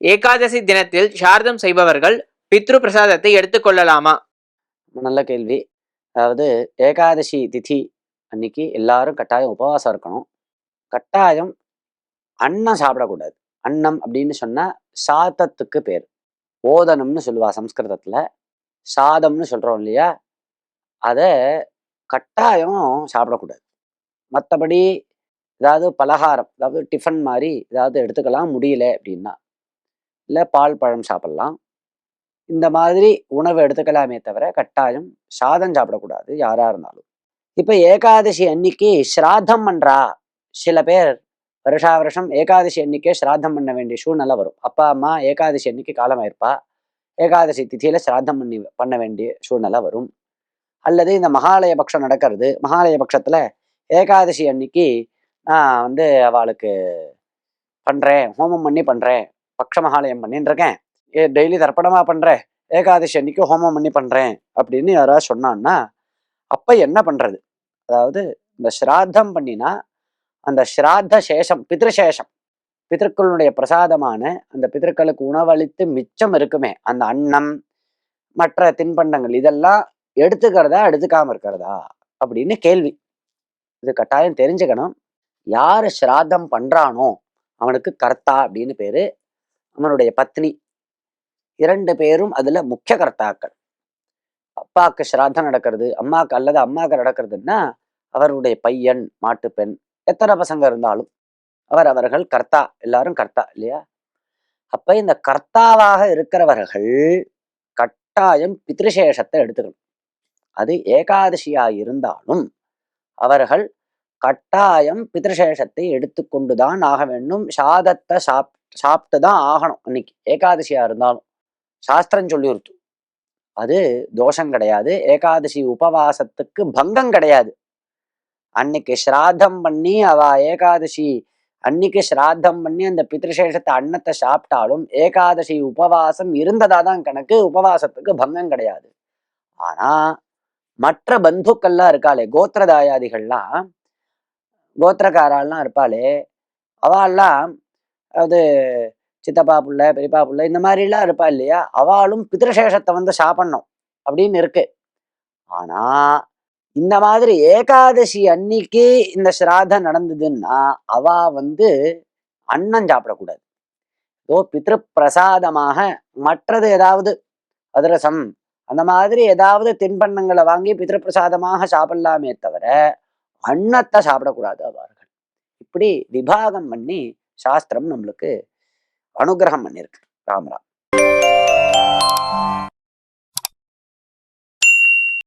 ஏகாதசி தினத்தில் சாரதம் செய்பவர்கள் பித்ரு பிரசாதத்தை எடுத்துக்கொள்ளலாமா நல்ல கேள்வி. அதாவது ஏகாதசி திதி அன்னைக்கு எல்லாரும் கட்டாயம் உபவாசம் இருக்கணும். கட்டாயம் அன்னம் சாப்பிடக்கூடாது. அன்னம் அப்படின்னு சொன்னால் சாதத்துக்கு பேர். ஓதனம்னு சொல்லுவா சம்ஸ்கிருதத்தில். சாதம்னு சொல்கிறோம் இல்லையா? அதை கட்டாயம் சாப்பிடக்கூடாது. மற்றபடி ஏதாவது பலகாரம் அதாவது டிஃபன் மாதிரி ஏதாவது எடுத்துக்கலாம் முடியல அப்படின்னா. இல்லை பால் பழம் சாப்பிடலாம். இந்த மாதிரி உணவு எடுத்துக்கலாமே தவிர கட்டாயம் சாதம் சாப்பிடக்கூடாது யாராக இருந்தாலும். இப்போ ஏகாதசி அன்னைக்கு ஸ்ராத்தம் பண்ணுறா சில பேர் வருஷா வருஷம் ஏகாதசி அன்னைக்கே ஸ்ராத்தம் பண்ண வேண்டிய சூழ்நிலை வரும். அப்பா அம்மா ஏகாதசி அன்னைக்கு காலமாயிருப்பா? ஏகாதசி திதியில ஸ்ராத்தம் பண்ணி பண்ண வேண்டிய சூழ்நிலை வரும். அல்லது இந்த மகாலய பட்சம் நடக்கிறது. மகாலய பட்சத்துல ஏகாதசி அன்னைக்கு நான் வந்து அவளுக்கு பண்றேன் ஹோமம் பண்ணி பண்றேன். பக்ஷமகாலயம் பண்ணிட்டு இருக்கேன் ஏ டெய்லி தர்ப்பணமா பண்றேன் ஏகாதசி அன்னைக்கு ஹோமம் பண்ணி பண்றேன் அப்படின்னு யாராவது சொன்னான்னா அப்ப என்ன பண்றது? அதாவது இந்த ஸ்ராத்தம் பண்ணினா அந்த ஸ்ராத்த சேஷம் பித்ருசேஷம் பிதற்களுடைய பிரசாதமான அந்த பிதற்களுக்கு உணவளித்து மிச்சம் இருக்குமே அந்த அன்னம் மற்ற தின்பண்டங்கள் இதெல்லாம் எடுத்துக்கிறதா எடுத்துக்காம இருக்கிறதா? அப்படின்னு கேள்வி. இது கட்டாயம் தெரிஞ்சுக்கணும். யார் ஸ்ராத்தம் பண்றானோ அவனுக்கு கர்த்தா அப்படின்னு பேரு அவனுடைய பத்னி. இரண்டு பேரும் அதுல முக்கிய கர்த்தாக்கள். அப்பாவுக்கு ஸ்ராத்தம் நடக்கிறது அம்மாவுக்கு அல்லது அம்மாவுக்கு நடக்கிறதுன்னா அவருடைய பையன் மாட்டு பெண் எத்தனை பசங்க இருந்தாலும் அவர் அவர்கள் கர்த்தா எல்லாரும் கர்த்தா இல்லையா? அப்ப இந்த கர்த்தாவாக இருக்கிறவர்கள் கட்டாயம் பித்ருசேஷத்தை எடுத்துக்கணும். அது ஏகாதசியா இருந்தாலும் அவர்கள் கட்டாயம் பித்ருசேஷத்தை எடுத்துக்கொண்டுதான் ஆக வேண்டும். சாதத்தை சாப் சாப்பிட்டு தான் ஆகணும். அன்னைக்கு ஏகாதசியா இருந்தாலும். சாஸ்திரம் சொல்லிருத்து அது தோஷம் கிடையாது. ஏகாதசி உபவாசத்துக்கு பங்கம் கிடையாது. அன்னைக்கு ஸ்ராத்தம் பண்ணி அவ ஏகாதசி அன்னைக்கு ஸ்ராத்தம் பண்ணி அந்த பித்ருசேஷத்தை அன்னத்தை சாப்பிட்டாலும் ஏகாதசி உபவாசம் இருந்ததா தான் கணக்கு. உபவாசத்துக்கு பங்கம் கிடையாது. ஆனா மற்ற பந்துக்கள்லாம் இருக்காளே கோத்திரதாயாதிகள்லாம் கோத்திரக்காரெல்லாம் இருப்பாளே அவெல்லாம் அது சித்தப்பா புள்ள பெரியப்பா புள்ள இந்த மாதிரிலாம் இருப்பா இல்லையா? அவளும் பித்ருசேஷத்தை வந்து சாப்பிடணும் அப்படின்னு இருக்கு. ஆனா இந்த மாதிரி ஏகாதசி அன்னைக்கு இந்த ஸ்ராத்தம் நடந்ததுன்னா அவ வந்து அன்னம் சாப்பிடக்கூடாது. ஓ பித்ரு பிரசாதமாக மற்றது ஏதாவது அதிரசம் அந்த மாதிரி ஏதாவது தின்பண்ணங்களை வாங்கி பித்ரு பிரசாதமாக சாப்பிடலாமே தவிர அன்னத்தை சாப்பிடக்கூடாது அவர்கள். இப்படி விபாகம் பண்ணி சாஸ்திரம் நம்மளுக்கு அனுகிரகம் பண்ணியிருக்கு ராமராம்.